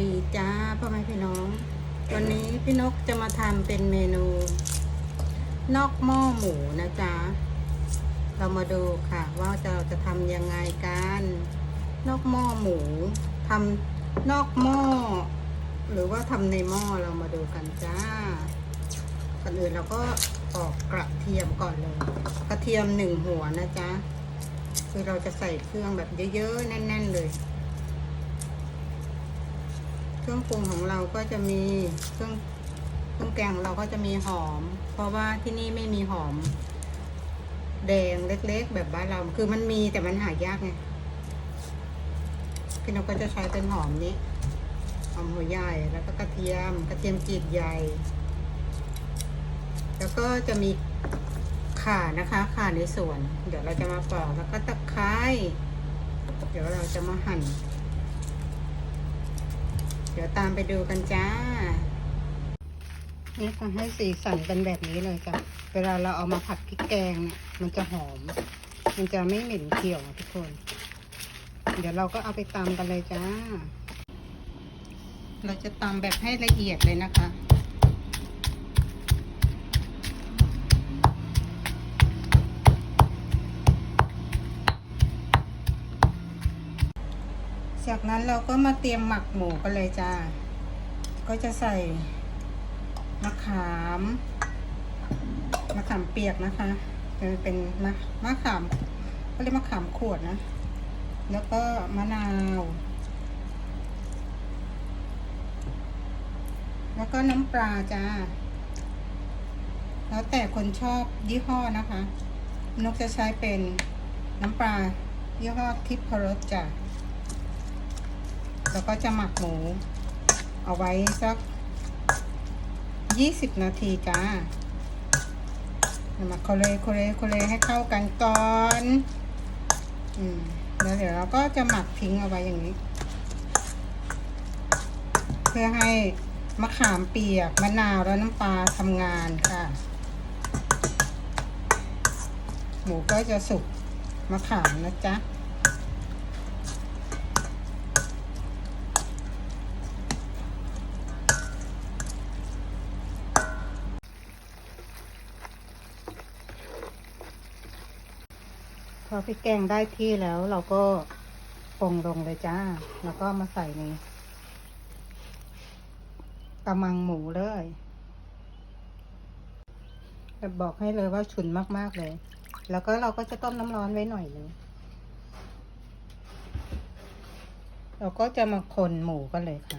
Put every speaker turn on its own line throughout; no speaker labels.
ดีจ้าพ่อแม่พี่น้อง วันนี้พี่นกจะมาทำเป็นเมนู นอกหม้อหมูนะจ๊ะเรามาดูค่ะ ว่าเราจะทำยังไงกัน นอกหม้อหมูทำนอกหม้อหรือว่าทำในหม้อเรามาดูกันจ้าก่อนอื่นเราก็ปอกกระเทียมก่อนเลย กระเทียมหนึ่งหัวนะจ๊ะคือเราจะใส่เครื่องแบบเยอะๆแน่น ๆ เลย รื่องปรุงของเราก็จะมีเครื่องเครื่องแกงเราก็จะมีหอม เพราะว่าที่นี่ไม่มีหอม แดงเล็ก ๆ แบบบ้านเรา คือมันมีแต่มันหายากไงพี่นกก็จะใช้เป็นหอมนี้หอมหัวใหญ่แล้วก็กระเทียม กระเทียมจีบใหญ่ แล้วก็จะมีข่านะคะข่าในสวน เดี๋ยวเราจะมาปอกแล้วก็ตะไคร้เดี๋ยวเราจะมาหั่น เดี๋ยวตามไปดูกันจ้า นี่ค่ะให้สีสันเป็นแบบนี้เลยจ้ะ เวลาเราเอามาผัดพริกแกงเนี่ย มันจะหอม มันจะไม่เหม็นเขียวทุกคน เดี๋ยวเราก็เอาไปตำกันเลยจ้า เราจะตำแบบให้ละเอียดเลยนะคะ จากนั้นเราก็มาเตรียมหมักหมูกันเลยจ้า ก็จะใส่มะขามมะขามเปียกนะคะเป็นเป็นมะมะขามก็เรียกมะขามขวดนะ แล้วก็มะนาว แล้วก็น้ำปลาจ้า แล้วแต่คนชอบยี่ห้อนะคะ นกจะใช้เป็นน้ำปลายี่ห้อทิพรสจ้ะ แล้วก็จะหมักหมู เอาไว้สักยี่สิบนาทีจ้าหมักโคเลโคเลโคเลให้เข้ากันก่อนอืมแล้วเดี๋ยวเราก็จะหมักทิ้งเอาไว้อย่างนี้ เพื่อให้มะขามเปียกมะนาวแล้วน้ำปลาทำงานค่ะ หมูก็จะสุกมะขามนะจ๊ะ พอพริกแกงได้ที่แล้วเราก็ปรุงลงเลยจ้า แล้วก็มาใส่ในกระมังหมูเลยจะบอกให้เลยว่าฉุนมาก ๆ เลย แล้วก็เราก็จะต้มน้ำร้อนไว้หน่อยนึงเราก็จะมาคนหมูกันเลยค่ะ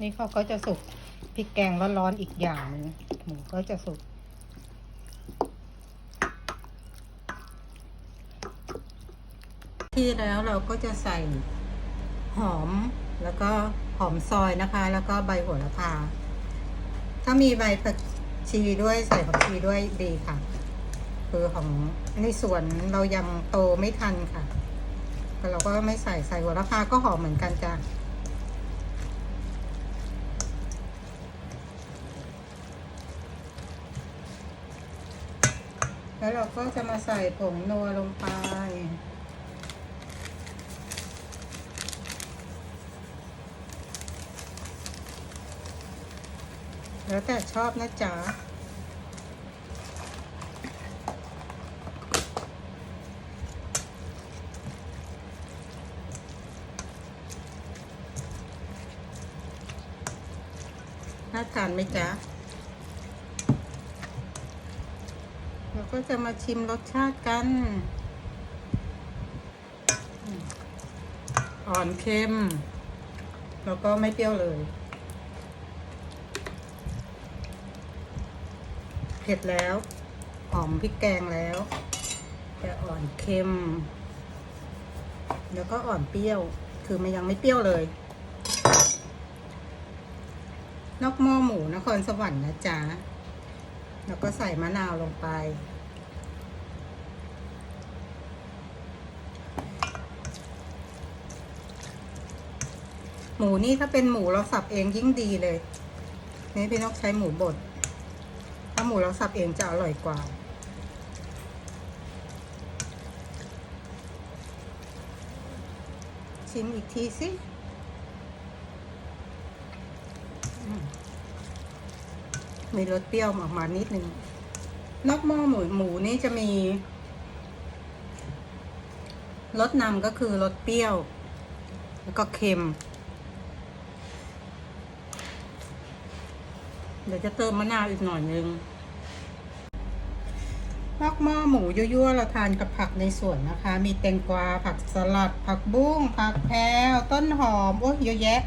นี่เขาก็จะสุก พริกแกงร้อนๆอีกอย่างหนึงหมูก็จะสุกที่แล้วเราก็จะใส่หอมแล้วก็หอมซอยนะคะ แล้วก็ใบโหระพา ถ้ามีใบผักชีด้วยใส่ผักชีด้วยดีค่ะ คือของในสวนเรายังโตไม่ทันค่ะแต่เราก็ไม่ใส่ใส่โหระพาก็หอมเหมือนกันจ้ะ แล้วเราก็จะมาใส่ผงนัวลงไปแล้วแต่ชอบนะจ๊ะ น่าทานไหมจ๊ะ เรา ก็จะมาชิมรสชาติกัน อ่อนเค็ม แล้วก็ไม่เปรี้ยวเลย เผ็ดแล้ว หอมพริกแกงแล้ว แต่อ่อนเค็ม แล้วก็อ่อนเปรี้ยว คือมันยังไม่เปรี้ยวเลย นอกหม้อหมูนครสวรรค์นะจ๊ะแล้วก็ใส่มะนาวลงไป หมูนี่ถ้าเป็นหมูเราสับเองยิ่งดีเลย นี่พี่นกใช้หมูบด ถ้าหมูเราสับเองจะอร่อยกว่า ชิมอีกทีสิมีรสเปรี้ยวออกมานิดนึง นอกหม้อหมูหมูนี่จะมีรสนำก็คือรสเปรี้ยว แล้วก็เค็ม เดี๋ยวจะเติมมะนาวอีกหน่อยนึงนอกหม้อหมูยั่วๆเราทานกับผักในสวนนะคะ มีแตงกวา ผักสลัด ผักบุ้ง ผักแพรวต้นหอม โอ้ยเยอะแยะ